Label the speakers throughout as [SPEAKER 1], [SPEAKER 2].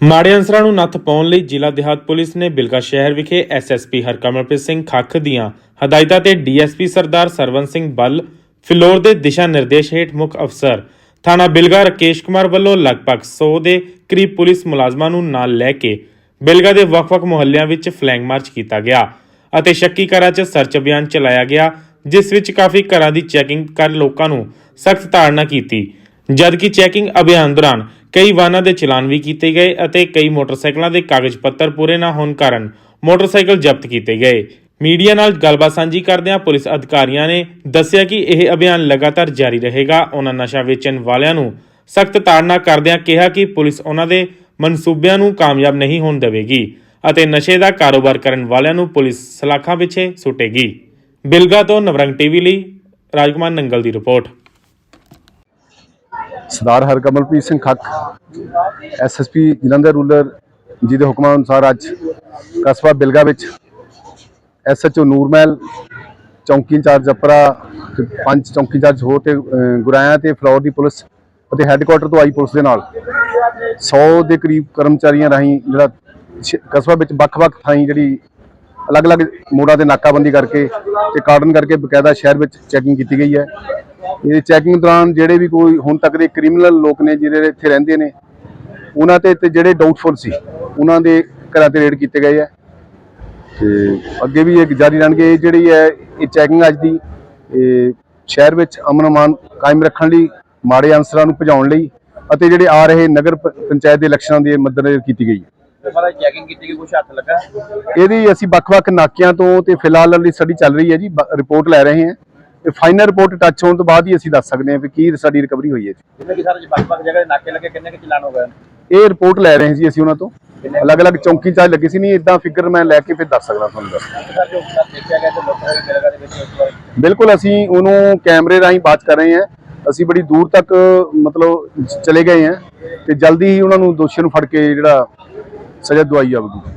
[SPEAKER 1] ਮਾੜੇ ਅਨਸਰਾਂ ਨੂੰ ਨੱਥ ਪਾਉਣ ਲਈ ਜ਼ਿਲ੍ਹਾ ਦਿਹਾਤ ਪੁਲਿਸ ਨੇ ਬਿਲਕਾ ਸ਼ਹਿਰ ਵਿਖੇ ਐਸਐਸਪੀ ਹਰਕਮਲਪ੍ਰੀਤ ਸਿੰਘ ਖੱਖ ਦੀਆਂ ਹਦਾਇਤਾਂ ਤੇ ਡੀਐਸਪੀ ਸਰਦਾਰ ਸਰਵਨ ਸਿੰਘ ਬੱਲ ਫਿਲੌਰ ਦੇ ਦਿਸ਼ਾ ਨਿਰਦੇਸ਼ ਹੇਠ ਮੁੱਖ ਅਫਸਰ ਥਾਣਾ ਬਿਲਗਾ ਰਕੇਸ਼ ਕੁਮਾਰ ਵੱਲੋਂ ਲਗਭਗ 100 ਦੇ ਕਰੀਬ ਪੁਲਿਸ ਮੁਲਾਜ਼ਮਾਂ ਨੂੰ ਨਾਲ ਲੈ ਕੇ ਬਿਲਗਾ ਦੇ ਵੱਖ-ਵੱਖ ਮੁਹੱਲਿਆਂ ਵਿੱਚ ਫਲੈਗ ਮਾਰਚ ਕੀਤਾ ਗਿਆ ਅਤੇ ਸ਼ੱਕੀ ਘਰਾਂ 'ਚ ਸਰਚ ਅਭਿਆਨ ਚਲਾਇਆ ਗਿਆ, ਜਿਸ ਵਿੱਚ ਕਾਫੀ ਘਰਾਂ ਦੀ ਚੈਕਿੰਗ ਕਰ ਲੋਕਾਂ ਨੂੰ ਸਖਤ ਤਾੜਨਾ ਕੀਤੀ। ਜਦਕਿ ਚੈਕਿੰਗ ਅਭਿਆਨ ਦੌਰਾਨ ਕਈ ਵਾਹਨਾਂ ਦੇ ਚਲਾਨ ਵੀ ਕੀਤੇ ਗਏ ਅਤੇ ਕਈ ਮੋਟਰਸਾਈਕਲਾਂ ਦੇ ਕਾਗਜ਼ ਪੱਤਰ ਪੂਰੇ ਨਾ ਹੋਣ ਕਾਰਨ ਮੋਟਰਸਾਈਕਲ ਜ਼ਬਤ ਕੀਤੇ ਗਏ। ਮੀਡੀਆ ਨਾਲ ਗੱਲਬਾਤ ਸਾਂਝੀ ਕਰਦਿਆਂ ਪੁਲਿਸ ਅਧਿਕਾਰੀਆਂ ਨੇ ਦੱਸਿਆ ਕਿ ਇਹ ਅਭਿਆਨ ਲਗਾਤਾਰ ਜਾਰੀ ਰਹੇਗਾ। ਉਹਨਾਂ ਨਸ਼ਾ ਵੇਚਣ ਵਾਲਿਆਂ ਨੂੰ ਸਖਤ ਤਾੜਨਾ ਕਰਦਿਆਂ ਕਿਹਾ ਕਿ ਪੁਲਿਸ ਉਹਨਾਂ ਦੇ ਮਨਸੂਬਿਆਂ ਨੂੰ ਕਾਮਯਾਬ ਨਹੀਂ ਹੋਣ ਦੇਵੇਗੀ ਅਤੇ ਨਸ਼ੇ ਦਾ ਕਾਰੋਬਾਰ ਕਰਨ ਵਾਲਿਆਂ ਨੂੰ ਪੁਲਿਸ ਸਲਾਖਾਂ ਪਿੱਛੇ ਸੁੱਟੇਗੀ। ਬਿਲਗਾ ਤੋਂ ਨਵਰੰਗ ਟੀਵੀ ਲਈ ਰਾਜਕੁਮਾਰ ਨੰਗਲ ਦੀ report.
[SPEAKER 2] Sardar Harkamalpreet Singh Khakh SSP Jalandhar rural ji ਦੇ ਹੁਕਮਾਂ ਅਨੁਸਾਰ ਅੱਜ ਕਸਬਾ ਬਿਲਗਾ ਵਿੱਚ ਐਸਐਚਓ ਨੂਰਮਹਿਲ ਚੌਂਕੀ ਇੰਚਾਰਜ ਜਪਰਾ ਤੇ ਪੰਜ ਚੌਂਕੀ ਇੰਚਾਰਜ ਹੋਰ ਤੇ ਅਹ, ਗੁਰਾਇਆ ਤੇ ਫਲੋਰ ਦੀ ਪੁਲਿਸ ਅਤੇ ਹੈੱਡਕੁਆਟਰ ਤੋਂ ਆਈ ਪੁਲਿਸ ਦੇ ਨਾਲ। 100 ਦੇ ਕਰੀਬ ਕਰਮਚਾਰੀਆਂ ਰਾਹੀਂ ਜਿਹੜਾ ਕਸਬਾ ਵਿੱਚ ਵੱਖ-ਵੱਖ ਥਾਈਂ ਜਿਹੜੀ ਅਲੱਗ-ਅਲੱਗ ਮੋੜਾਂ ਤੇ ਨਾਕਾਬੰਦੀ ਕਰਕੇ ਤੇ ਕਾਰਡਨ ਕਰਕੇ ਬਕਾਇਦਾ ਸ਼ਹਿਰ ਵਿੱਚ ਚੈਕਿੰਗ ਕੀਤੀ ਗਈ ਹੈ। ਇਹ ਚੈਕਿੰਗ ਦੌਰਾਨ ਜਿਹੜੇ ਵੀ ਕੋਈ ਹੁਣ ਤੱਕ ਦੇ ਕ੍ਰਿਮੀਨਲ ਲੋਕ ਨੇ ਜਿਹੜੇ ਇੱਥੇ ਰਹਿੰਦੇ ਨੇ, ਉਹਨਾਂ ਤੇ ਤੇ ਜਿਹੜੇ ਡਾਊਟਫੁਲ ਸੀ, ਉਹਨਾਂ ਦੇ ਘਰਾਂ ਤੇ ਰੇਡ ਕੀਤੇ ਗਏ ਹੈ ਤੇ ਅੱਗੇ ਵੀ ਇਹ ਜਾਰੀ ਰਹਿਣਗੇ। ਇਹ ਜਿਹੜੀ ਹੈ, ਇਹ ਚੈਕਿੰਗ ਅੱਜ ਦੀ, ਇਹ ਸ਼ਹਿਰ ਵਿੱਚ ਅਮਨ ਅਮਾਨ ਕਾਇਮ ਰੱਖਣ ਲਈ, ਮਾੜੇ ਅਨਸਰਾਂ ਨੂੰ ਭਜਾਉਣ ਲਈ ਅਤੇ ਜਿਹੜੇ ਆ ਰਹੇ ਨਗਰ ਪੰਚਾਇਤ ਦੇ ਇਲੈਕਸ਼ਨਾਂ ਦੇ ਮੱਦੇਨਜ਼ਰ ਕੀਤੀ ਗਈ ਹੈ।
[SPEAKER 3] ਸਾਰਾ ਚੈਕਿੰਗ ਕੀਤੀ ਕਿ ਕੁਛ ਹੱਥ ਲੱਗਾ?
[SPEAKER 2] ਇਹਦੀ ਅਸੀਂ ਵੱਖ-ਵੱਖ ਨਾਕਿਆਂ ਤੋਂ ਤੇ ਫਿਲਹਾਲ ਵਾਲੀ ਸਟੱਡੀ ਚੱਲ ਰਹੀ ਹੈ ਜੀ ਰਿਪੋਰਟ ਲੈ ਰਹੇ ਹਾਂ। ਤੇ ਫਾਈਨਲ ਰਿਪੋਰਟ ਟੱਚ ਹੋਣ ਤੋਂ ਬਾਅਦ ਹੀ ਅਸੀਂ ਦੱਸ ਸਕਦੇ ਹਾਂ ਕਿ ਕੀ ਸਾਡੀ ਰਿਕਵਰੀ ਹੋਈ ਹੈ ਜੀ।
[SPEAKER 3] ਜਿਵੇਂ ਕਿ ਸਾਰੇ ਵੱਖ-ਵੱਖ ਜਗ੍ਹਾ ਦੇ ਨਾਕੇ ਲੱਗੇ ਕਿੰਨੇ ਕਿ ਚਲਾਨ ਹੋ ਗਏ?
[SPEAKER 2] ਇਹ ਰਿਪੋਰਟ ਲੈ ਰਹੇ ਹਾਂ ਜੀ ਅਸੀਂ ਉਹਨਾਂ ਤੋਂ। ਅਲੱਗ-ਅਲੱਗ ਚੌਂਕੀ ਚਾਰਜ ਲੱਗੇ ਸੀ ਨਹੀਂ ਇਦਾਂ ਫਿਗਰ ਮੈਂ ਲੈ ਕੇ ਫਿਰ ਦੱਸ ਸਕਦਾ ਤੁਹਾਨੂੰ ਦੱਸ। ਬਿਲਕੁਲ ਅਸੀਂ ਉਹਨੂੰ ਕੈਮਰੇ ਰਾਹੀਂ ਬਾਤ ਕਰ ਰਹੇ ਹਾਂ। ਅਸੀਂ ਬੜੀ ਦੂਰ ਤੱਕ ਮਤਲਬ ਚਲੇ ਗਏ ਹਾਂ। ਤੇ ਜਲਦੀ ਹੀ ਉਹਨਾਂ ਨੂੰ ਦੋਸ਼ੀਆਂ ਨੂੰ ਫੜ ਕੇ ਜਿਹੜਾ ਸਜ਼ਾ ਦਵਾਈ ਜਾਵੇਗੀ।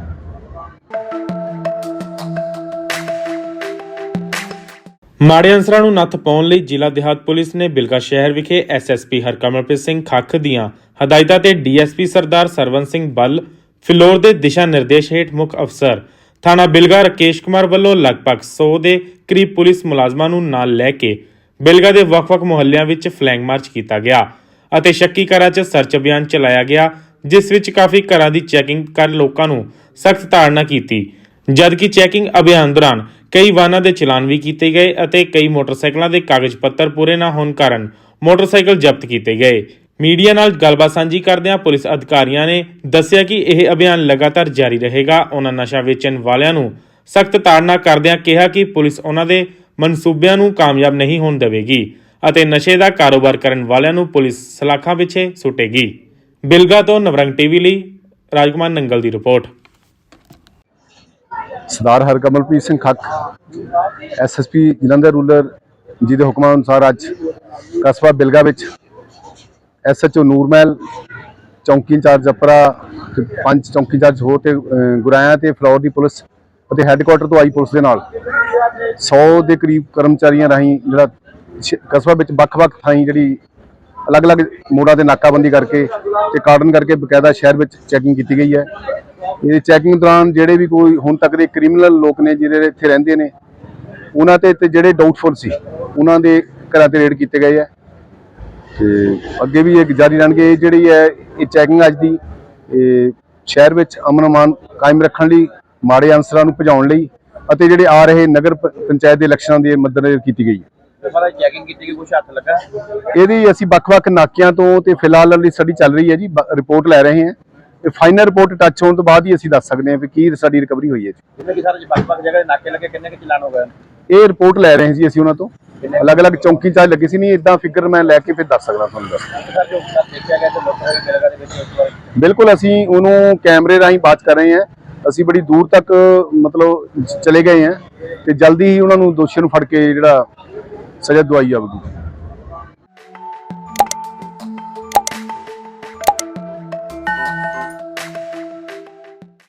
[SPEAKER 1] ਮਾੜੇ ਅਨਸਰਾਂ ਨੂੰ ਨੱਥ ਪਾਉਣ ਲਈ ਜ਼ਿਲ੍ਹਾ ਦਿਹਾਤ ਪੁਲਿਸ ਨੇ ਬਿਲਗਾ ਸ਼ਹਿਰ ਵਿਖੇ ਐਸਐਸਪੀ ਹਰਕਮਲਪ੍ਰੀਤ ਸਿੰਘ ਖੱਖ ਦੀਆਂ ਹਦਾਇਤਾਂ ਤੇ ਡੀਐਸਪੀ ਸਰਦਾਰ ਸਰਵਨ ਸਿੰਘ ਬੱਲ ਫਿਲੌਰ ਦੇ ਦਿਸ਼ਾ ਨਿਰਦੇਸ਼ ਹੇਠ ਮੁੱਖ ਅਫਸਰ ਥਾਣਾ ਬਿਲਗਾ ਰਕੇਸ਼ ਕੁਮਾਰ ਵੱਲੋਂ ਲਗਭਗ 100 ਦੇ ਕਰੀਬ ਪੁਲਿਸ ਮੁਲਾਜ਼ਮਾਂ ਨੂੰ ਨਾਲ ਲੈ ਕੇ ਬਿਲਗਾ ਦੇ ਵੱਖ-ਵੱਖ ਮੁਹੱਲਿਆਂ ਵਿੱਚ ਫਲੈਗ ਮਾਰਚ ਕੀਤਾ ਗਿਆ ਅਤੇ ਸ਼ੱਕੀ ਘਰਾਂ 'ਚ ਸਰਚ ਅਭਿਆਨ ਚਲਾਇਆ ਗਿਆ। ਜਿਸ ਵਿੱਚ ਕਾਫੀ ਘਰਾਂ ਦੀ ਚੈਕਿੰਗ ਕਰ ਲੋਕਾਂ ਨੂੰ ਸਖਤ ਤਾੜਨਾ ਕੀਤੀ। ਜਦਕਿ ਚੈਕਿੰਗ ਅਭਿਆਨ ਦੌਰਾਨ ਕਈ ਵਾਹਨਾਂ ਦੇ ਚਲਾਨ ਵੀ ਕੀਤੇ ਗਏ ਅਤੇ ਕਈ ਮੋਟਰਸਾਈਕਲਾਂ ਦੇ ਕਾਗਜ਼ ਪੱਤਰ ਪੂਰੇ ਨਾ ਹੋਣ ਕਾਰਨ ਮੋਟਰਸਾਈਕਲ ਜ਼ਬਤ ਕੀਤੇ ਗਏ। ਮੀਡੀਆ ਨਾਲ ਗੱਲਬਾਤ ਸਾਂਝੀ ਕਰਦਿਆਂ ਪੁਲਿਸ ਅਧਿਕਾਰੀਆਂ ਨੇ ਦੱਸਿਆ ਕਿ ਇਹ ਅਭਿਆਨ ਲਗਾਤਾਰ ਜਾਰੀ ਰਹੇਗਾ। ਉਹਨਾਂ ਨਸ਼ਾ ਵੇਚਣ ਵਾਲਿਆਂ ਨੂੰ ਸਖਤ ਤਾੜਨਾ ਕਰਦਿਆਂ ਕਿਹਾ ਕਿ ਪੁਲਿਸ ਉਹਨਾਂ ਦੇ ਮਨਸੂਬਿਆਂ ਨੂੰ ਕਾਮਯਾਬ ਨਹੀਂ ਹੋਣ ਦੇਵੇਗੀ ਅਤੇ ਨਸ਼ੇ ਦਾ ਕਾਰੋਬਾਰ ਕਰਨ ਵਾਲਿਆਂ ਨੂੰ ਪੁਲਿਸ ਸਲਾਖਾਂ ਪਿੱਛੇ ਸੁੱਟੇਗੀ। ਬਿਲਗਾ ਤੋਂ ਨਵਰੰਗ ਟੀਵੀ ਲਈ ਰਾਜਕੁਮਾਰ ਨੰਗਲ ਦੀ report.
[SPEAKER 2] Sardar Harkamalpreet Singh Khakh SSP Jalandhar rural ji ਦੇ ਹੁਕਮਾਂ ਅਨੁਸਾਰ ਅੱਜ ਕਸਬਾ ਬਿਲਗਾ ਵਿੱਚ ਐਸਐਚਓ ਨੂਰਮਹਿਲ ਚੌਂਕੀ ਇੰਚਾਰਜ ਜਪਰਾ ਪੰਜ ਚੌਂਕੀ ਇੰਚਾਰਜ ਹੋਰ ਤੇ ਅਹ, ਗੁਰਾਇਆ ਤੇ ਫਲੋਰ ਦੀ ਪੁਲਿਸ ਅਤੇ ਹੈੱਡਕੁਆਟਰ ਤੋਂ ਆਈ ਪੁਲਿਸ ਦੇ ਨਾਲ 100 ਦੇ ਕਰੀਬ ਕਰਮਚਾਰੀਆਂ ਰਾਹੀਂ ਜਿਹੜਾ ਕਸਬਾ ਵਿੱਚ ਵੱਖ-ਵੱਖ ਥਾਈਂ ਜਿਹੜੀ ਅਲੱਗ-ਅਲੱਗ ਮੋੜਾਂ ਤੇ ਨਾਕਾਬੰਦੀ ਕਰਕੇ ਤੇ ਕਾਰਡਨ ਕਰਕੇ ਬਕਾਇਦਾ ਸ਼ਹਿਰ ਵਿੱਚ ਚੈਕਿੰਗ ਕੀਤੀ ਗਈ ਹੈ। ਇਹ ਚੈਕਿੰਗ ਦੌਰਾਨ ਜਿਹੜੇ ਵੀ ਕੋਈ ਹੁਣ ਤੱਕ ਦੇ ਕ੍ਰਿਮੀਨਲ ਲੋਕ ਨੇ ਜਿਹੜੇ ਇੱਥੇ ਰਹਿੰਦੇ ਨੇ, ਉਹਨਾਂ ਤੇ ਤੇ ਜਿਹੜੇ ਡਾਊਟਫੁਲ ਸੀ, ਉਹਨਾਂ ਦੇ ਘਰਾਂ ਤੇ ਰੇਡ ਕੀਤੇ ਗਏ ਹੈ। ਤੇ ਅੱਗੇ ਵੀ ਇਹ ਜਾਰੀ ਰਹਿਣਗੇ। ਇਹ ਜਿਹੜੀ ਹੈ, ਇਹ ਚੈਕਿੰਗ ਅੱਜ ਦੀ, ਇਹ ਸ਼ਹਿਰ ਵਿੱਚ ਅਮਨ ਅਮਾਨ ਕਾਇਮ ਰੱਖਣ ਲਈ, ਮਾੜੇ ਅਨਸਰਾਂ ਨੂੰ ਭਜਾਉਣ ਲਈ ਅਤੇ ਜਿਹੜੇ ਆ ਰਹੇ ਨਗਰ ਪ- ਪੰਚਾਇਤ ਦੇ ਇਲੈਕਸ਼ਨਾਂ ਦੇ ਮੱਦੇਨਜ਼ਰ ਕੀਤੀ ਗਈ ਹੈ।
[SPEAKER 3] ਤੇ ਸਾਰਾ ਚੈਕਿੰਗ ਕੀਤੀ ਕਿ ਕੁਛ ਹੱਥ ਲੱਗਾ?
[SPEAKER 2] ਇਹਦੀ ਅਸੀਂ ਵੱਖ-ਵੱਖ ਨਾਕਿਆਂ ਤੋਂ ਤੇ ਫਿਲਹਾਲ ਵਾਲੀ ਸਟੱਡੀ ਚੱਲ ਰਹੀ ਹੈ ਜੀ ਰਿਪੋਰਟ ਲੈ ਰਹੇ ਹਾਂ। ਤੇ ਫਾਈਨਲ ਰਿਪੋਰਟ ਟੱਚ ਹੋਣ ਤੋਂ ਬਾਅਦ ਹੀ ਅਸੀਂ ਦੱਸ ਸਕਦੇ ਹਾਂ ਕਿ ਕੀ ਸਾਡੀ ਰਿਕਵਰੀ ਹੋਈ ਹੈ ਜੀ।
[SPEAKER 3] ਜਿਵੇਂ ਕਿ ਸਾਰੇ ਵੱਖ-ਵੱਖ ਜਗ੍ਹਾ ਦੇ ਨਾਕੇ ਲੱਗੇ ਕਿੰਨੇ ਕਿ ਚਲਾਨ ਹੋ ਗਏ?
[SPEAKER 2] ਇਹ ਰਿਪੋਰਟ ਲੈ ਰਹੇ ਹਾਂ ਜੀ ਅਸੀਂ ਉਹਨਾਂ ਤੋਂ। ਅਲੱਗ-ਅਲੱਗ ਚੌਂਕੀ ਚਾਰਜ ਲੱਗੇ ਸੀ ਨਹੀਂ ਇਦਾਂ ਫਿਗਰ ਮੈਂ ਲੈ ਕੇ ਫਿਰ ਦੱਸ ਸਕਦਾ ਤੁਹਾਨੂੰ ਦੱਸ। ਬਿਲਕੁਲ ਅਸੀਂ ਉਹਨੂੰ ਕੈਮਰੇ ਰਾਹੀਂ ਬਾਤ ਕਰ ਰਹੇ ਹਾਂ। ਅਸੀਂ ਬੜੀ ਦੂਰ ਤੱਕ ਮਤਲਬ ਚਲੇ ਗਏ ਹਾਂ। ਤੇ ਜਲਦੀ ਹੀ ਉਹਨਾਂ ਨੂੰ ਦੋਸ਼ੀਆਂ ਨੂੰ ਫੜ ਕੇ ਜਿਹੜਾ ਸਜ਼ਾ ਦਵਾਈ ਜਾਵੇਗੀ